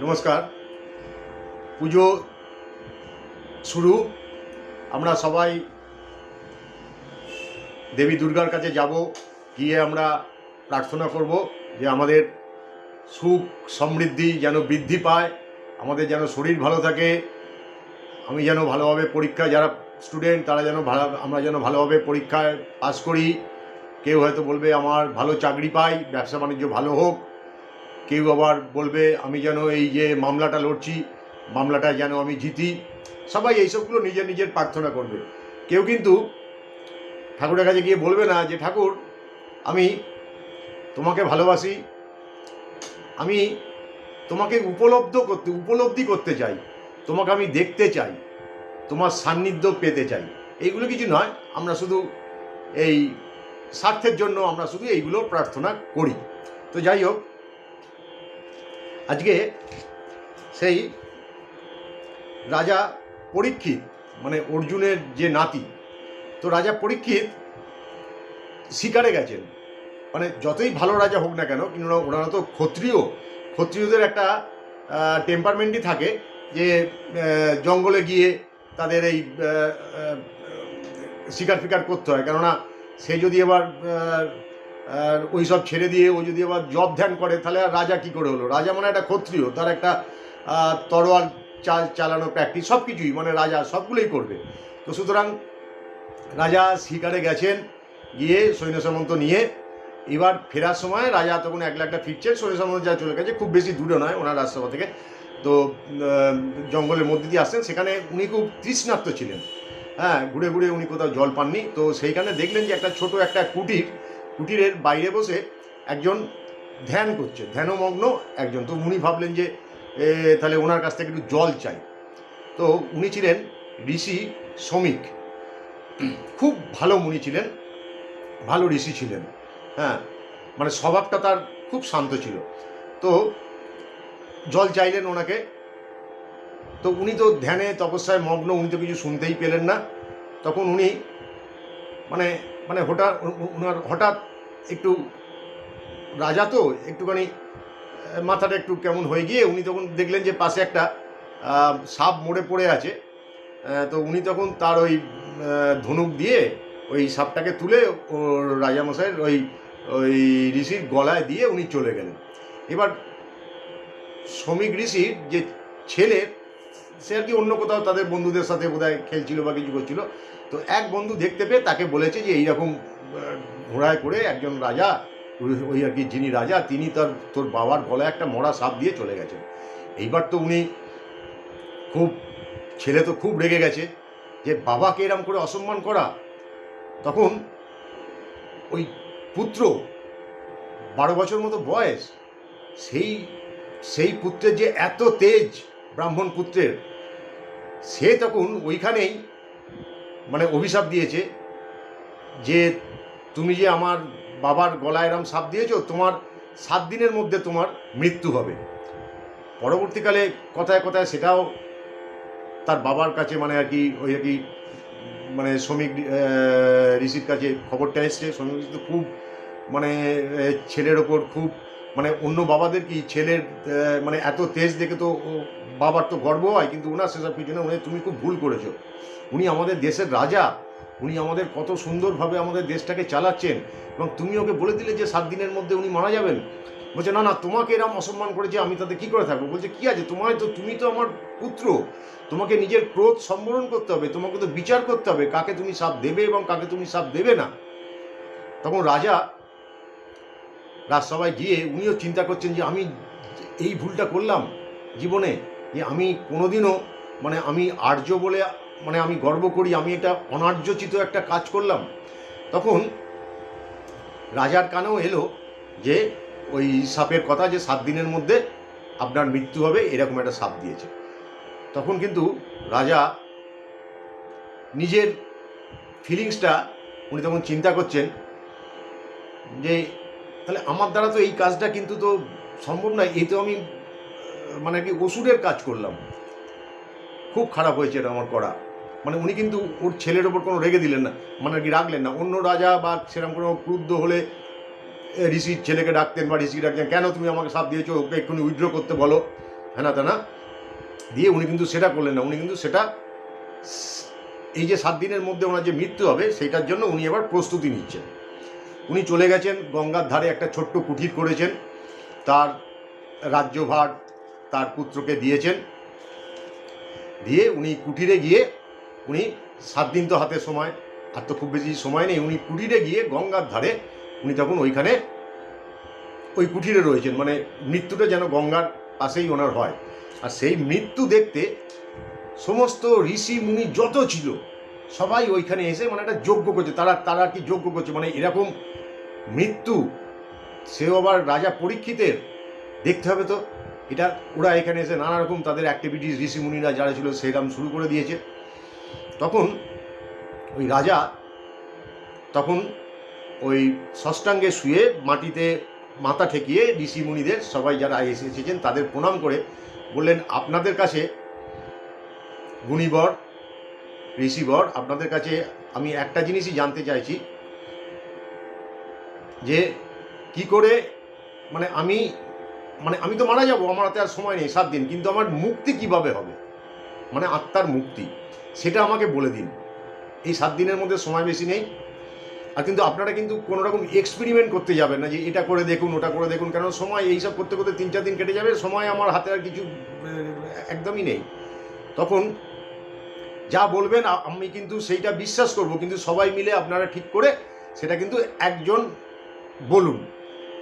নমস্কার। পুজো শুরু। আমরা সবাই দেবী দুর্গার কাছে যাব, গিয়ে আমরা প্রার্থনা করব যে আমাদের সুখ সমৃদ্ধি যেন বৃদ্ধি পায়, আমাদের যেন শরীর ভালো থাকে, আমি যেন ভালোভাবে পরীক্ষা যারা স্টুডেন্ট তারা যেন ভালো আমরা যেন ভালোভাবে পরীক্ষায় পাস করি। কেউ হয়তো বলবে, আমার ভালো চাকরি পাই, ব্যবসা বাণিজ্য ভালো হোক। কেউ আবার বলবে, আমি যেন এই যে মামলাটা লড়ছি মামলাটা যেন আমি জিতি। সবাই এইসবগুলো নিজের নিজের প্রার্থনা করবে। কেউ কিন্তু ঠাকুরের কাছে গিয়ে বলবে না যে, ঠাকুর, আমি তোমাকে ভালোবাসি, আমি তোমাকে উপলব্ধ করতে, উপলব্ধি করতে চাই, তোমাকে আমি দেখতে চাই, তোমার সান্নিধ্য পেতে চাই। এইগুলো কিছু নয়, আমরা শুধু এই স্বার্থের জন্য আমরা শুধু এইগুলো প্রার্থনা করি। তো যাই হোক আজকে সেই রাজা পরীক্ষিত মানে অর্জুনের যে নাতি, তো রাজা পরীক্ষিত শিকারে গেছেন। মানে যতই ভালো রাজা হোক না কেন কিন্তু ওনারা তো ক্ষত্রিয়, ক্ষত্রিয়দের একটা টেম্পারমেন্টই থাকে যে জঙ্গলে গিয়ে তাদের এই শিকার ফিকার করতে হয়। কেননা সে যদি এবার ওই সব ছেড়ে দিয়ে ও যদি আবার জব ধ্যান করে, তাহলে আর রাজা কি করে হলো? রাজা মানে একটা ক্ষত্রিয়, তার একটা তরোয়াল চাল চালানো প্র্যাকটিস সব কিছুই মানে রাজা সবগুলোই করবে। তো সুতরাং রাজা শিকারে গেছেন, গিয়ে সৈন্য সামন্ত নিয়ে, এবার ফেরার সময় রাজা তখন এক লাখটা ফিরছে, সৈন্য সামন্ত যা চলে গেছে, খুব বেশি দূরে নয় ওনার রাজসভা থেকে। তো জঙ্গলের মধ্যে দিয়ে আসছেন, সেখানে উনি খুব তৃষ্ণার্ত ছিলেন। হ্যাঁ ঘুরে ঘুরে উনি কোথাও জল পাননি। তো সেইখানে দেখলেন যে একটা ছোট একটা কুটির কুটিরের বাইরে বসে একজন ধ্যান করছে, ধ্যানমগ্ন একজন। তো উনি ভাবলেন যে তাহলে ওনার কাছ থেকে একটু জল চাই। তো উনি ছিলেন ঋষি শ্রমিক। খুব ভালো মুনি ছিলেন, ভালো ঋষি ছিলেন হ্যাঁ। মানে স্বভাবটা তার খুব শান্ত ছিল। তো জল চাইলেন ওনাকে। তো উনি তো ধ্যানে, তপস্যায় মগ্ন, উনি তো কিছু শুনতেই পেলেন না। তখন উনি মানে মানে হঠাৎ ওনার হঠাৎ একটু রাজা তো, একটুখানি মাথাটা একটু কেমন হয়ে গিয়ে উনি তখন দেখলেন যে পাশে একটা সাপ মরে পড়ে আছে। তো উনি তখন তার ওই ধনুক দিয়ে ওই সাপটাকে তুলে ওর রাজামশাইয়ের ওই ওই ঋষির গলায় দিয়ে উনি চলে গেলেন। এবার শ্রমিক ঋষির যে ছেলে সে আর কি অন্য কোথাও তাদের বন্ধুদের সাথে বোধহয় খেলছিল বা কিছু করছিল। তো এক বন্ধু দেখতে পেয়ে তাকে বলেছে যে এইরকম ঘোড়ায় করে একজন রাজা ওই- আর কি যিনি রাজা, তিনি তার, তোর বাবার গলায় একটা মরা সাপ দিয়ে চলে গেছেন। এইবার তো উনি খুব, ছেলে তো খুব রেগে গেছে যে বাবাকে এরম করে অসম্মান করা। তখন ওই পুত্র, বারো বছর মতো বয়স, সেই সেই পুত্রের যে এত তেজ ব্রাহ্মণ পুত্রের, সে তখন ওইখানেই মানে অভিশাপ দিয়েছে যে তুমি যে আমার বাবার গলায় এরম সাপ দিয়েছ, তোমার সাত দিনের মধ্যে তোমার মৃত্যু হবে। পরবর্তীকালে কথায় কথায় সেটাও তার বাবার কাছে মানে আর কি ওই আর কি মানে শ্রমিক ঋষির কাছে খবরটা এসছে। শ্রমিক ঋষি তো খুব মানে ছেলের ওপর খুব মানে অন্য বাবাদের কি ছেলের মানে এত তেজ দেখে তো বাবার তো গর্ব হয়, কিন্তু ওনার সেসব কিছু না, উনি তুমি খুব ভুল করেছ। উনি আমাদের দেশের রাজা, উনি আমাদের কত সুন্দরভাবে আমাদের দেশটাকে চালাচ্ছেন, এবং তুমি ওকে বলে দিলে যে সাত দিনের মধ্যে উনি মারা যাবেন। বলছে, না না, তোমাকে এরম অসম্মান করেছে আমি তাতে কি করে থাকব? বলছে, কি আছে? তোমায় তো তুমি তো আমার পুত্র। তোমাকে নিজের ক্রোধ সম্বরণ করতে হবে, তোমাকে তো বিচার করতে হবে, কাকে তুমি সাপ দেবে এবং কাকে তুমি সাপ দেবে না? তখন রাজা রাজসভায় গিয়ে উনিও চিন্তা করছেন যে আমি এই ভুলটা করলাম জীবনে। যে আমি কোনোদিনও মানে আমি আর্য বলে মানে আমি গর্ব করি, আমি এটা অনার্যচিত একটা কাজ করলাম। তখন রাজার কানেও এলো যে ওই সাপের কথা যে সাত দিনের মধ্যে আপনার মৃত্যু হবে, এরকম একটা সাপ দিয়েছে। তখন কিন্তু রাজা নিজের ফিলিংসটা উনি তখন চিন্তা করছেন যে, তাহলে আমার দ্বারা তো এই কাজটা কিন্তু তো সম্ভব নয়, এই তো আমি মানে কি ওষুধের কাজ করলাম। খুব খারাপ হয়েছে এটা আমার করা। মানে উনি কিন্তু ওর ছেলের ওপর কোনো রেগে দিলেন না মানে কি রাখলেন না। অন্য রাজা বা সেরকম কোনো ক্রুদ্ধ হলে ঋষির ছেলেকে ডাকতেন বা ঋষিকে ডাকতেন, কেন তুমি আমাকে সাপ দিয়েছ? ওকে এক্ষুনি উইথড্র করতে বলো। হ্যানা তেনা। দিয়ে উনি কিন্তু সেটা করলেন না। উনি কিন্তু সেটা এই যে সাত দিনের মধ্যে ওনার যে মৃত্যু হবে, সেইটার জন্য উনি এবার প্রস্তুতি নিচ্ছেন। উনি চলে গেছেন, গঙ্গার ধারে একটা ছোট্ট কুঠির করেছেন। তার রাজ্যভার তার পুত্রকে দিয়েছেন। দিয়ে উনি কুটিরে গিয়ে উনি সাত দিন তো হাতে সময়, আর তো খুব বেশি সময় নেই, উনি কুটিরে গিয়ে গঙ্গার ধারে উনি তখন ওইখানে ওই কুটিরে রয়েছেন। মানে মৃত্যুটা যেন গঙ্গার পাশেই ওনার হয়। আর সেই মৃত্যু দেখতে সমস্ত ঋষি, মুনি যত ছিল, সবাই ওইখানে এসে মানে একটা যজ্ঞ করছে। তারা তারা কি যজ্ঞ করছে। মানে এরকম মৃত্যু, সেও আবার রাজা পরীক্ষিতের, দেখতে হবে তো। এটা ওরা এখানে এসে নানা রকম তাদের অ্যাক্টিভিটিস ঋষি মুনিরা যারা ছিল সেরাম শুরু করে দিয়েছে। তখন ওই রাজা তখন ওই ষষ্ঠাঙ্গে শুয়ে মাটিতে মাথা ঠেকিয়ে ঋষি মুনিদের সবাই যারা এসে এসেছেন তাদের প্রণাম করে বললেন, আপনাদের কাছে গুণীবর, ঋষিবর, আপনাদের কাছে আমি একটা জিনিসই জানতে চাইছি যে কি করে মানে আমি মানে আমি তো মারা যাব, আমার হাতে আর সময় নেই, সাত দিন, কিন্তু আমার মুক্তি কীভাবে হবে? মানে আত্মার মুক্তি, সেটা আমাকে বলে দিন। এই সাত দিনের মধ্যে সময় বেশি নেই। আর কিন্তু আপনারা কিন্তু কোনো রকম এক্সপেরিমেন্ট করতে যাবেন না যে এটা করে দেখুন, ওটা করে দেখুন কারণ সময় এইসব করতে করতে তিন, চার দিন কেটে যাবে, সময় আমার হাতে আর কিছু একদমই নেই। তখন যা বলবেন আমি কিন্তু সেইটা বিশ্বাস করব, কিন্তু সবাই মিলে আপনারা ঠিক করে সেটা কিন্তু একজন বলুন।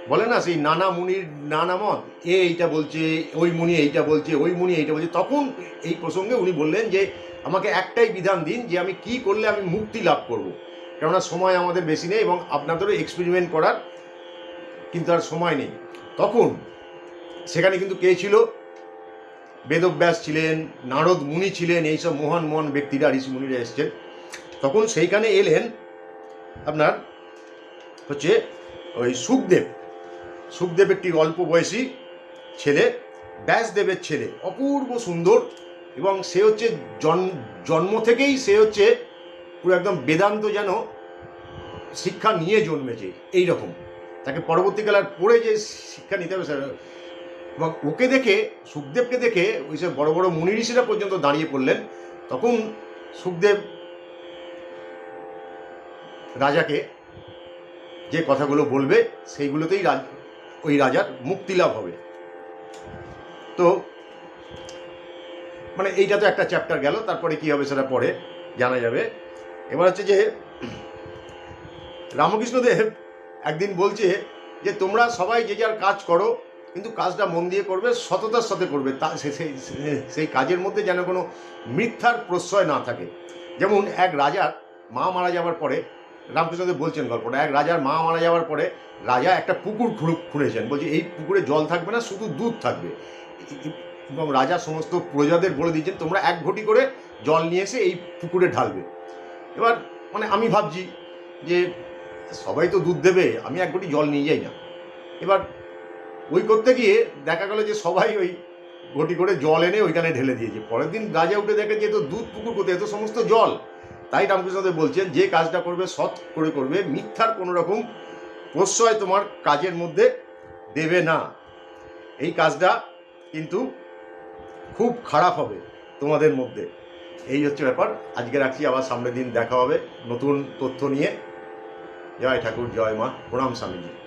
বলে না, সেই নানা মুনির নানা মত, এ এইটা বলছে, ওই মুনি এইটা বলছে, ওই মুনি এইটা বলছে। তখন এই প্রসঙ্গে উনি বললেন যে, আমাকে একটাই বিধান দিন যে, আমি কি করলে আমি মুক্তি লাভ করব। কেননা সময় আমাদের বেশি নেই এবং আপনাদেরও এক্সপেরিমেন্ট করার কিন্তু আর সময় নেই। তখন সেখানে কিন্তু কে ছিল? বেদব্যাস ছিলেন, নারদ মুনি ছিলেন, এইসব মহান মহান ব্যক্তিরা, ঋষি মুনিরা এসছেন। তখন সেইখানে এলেন আপনার হচ্ছে ওই সুখদেব। সুখদেব একটি অল্প বয়সী ছেলে, ব্যাসদেবের ছেলে, অপূর্ব সুন্দর এবং সে হচ্ছে জন্ম থেকেই সে হচ্ছে পুরো একদম বেদান্ত যেন শিক্ষা নিয়ে জন্মেছে এই রকম তাকে পরবর্তীকালে আর পড়ে যে শিক্ষা নিতে হবে, সেটা এবং ওকে দেখে, সুখদেবকে দেখে ওই সব বড় বড় মুনি ঋষিরা পর্যন্ত দাঁড়িয়ে পড়লেন, তখন সুখদেব রাজাকে যে কথাগুলো বলবে, সেইগুলোতেই রাজ ওই রাজার মুক্তি লাভ হবে। তো মানে এইটা তো একটা চ্যাপ্টার গেল, তারপরে কি হবে সেটা পরে জানা যাবে। এবার হচ্ছে যে, রামকৃষ্ণদেব একদিন বলছে যে, তোমরা সবাই যে যার কাজ করো, কিন্তু কাজটা মন দিয়ে করবে, সততার সাথে করবে। তা সেই কাজের মধ্যে যেন কোনো মিথ্যার প্রশ্রয় না থাকে। যেমন এক রাজার মা মারা যাওয়ার পরে রামকৃষ্ণদেব বলছেন গল্পটা, এক রাজার মা মারা যাওয়ার পরে রাজা একটা পুকুর খুঁড়ে খুঁড়েছেন। বলছে, এই পুকুরে জল থাকবে না, শুধু দুধ থাকবে। এবং রাজা সমস্ত প্রজাদের বলে দিয়েছেন, তোমরা এক ঘটি করে জল নিয়ে এসে এই পুকুরে ঢালবে। এবার মানে আমি ভাবছি যে সবাই তো দুধ দেবে, আমি এক ঘটি জল নিয়ে যাই না। এবার ওই করতে গিয়ে দেখা গেল যে সবাই ওই ঘটি করে জল এনে ওইখানে ঢেলে দিয়েছে। পরের দিন রাজা উঠে দেখে যে তো দুধ পুকুর করতে এত সমস্ত জল। তাই রামকৃষ্ণদেব বলছেন, যে কাজটা করবে, সৎ করে করবে, মিথ্যার কোনো রকম প্রশ্রয় তোমার কাজের মধ্যে দেবে না। এই কাজটা কিন্তু খুব খারাপ হবে তোমাদের মধ্যে। এই হচ্ছে ব্যাপার। আজকে রাখছি, আবার সামনের দিন দেখা হবে নতুন তথ্য নিয়ে। জয় ঠাকুর, জয় মা। প্রণাম স্বামীজি।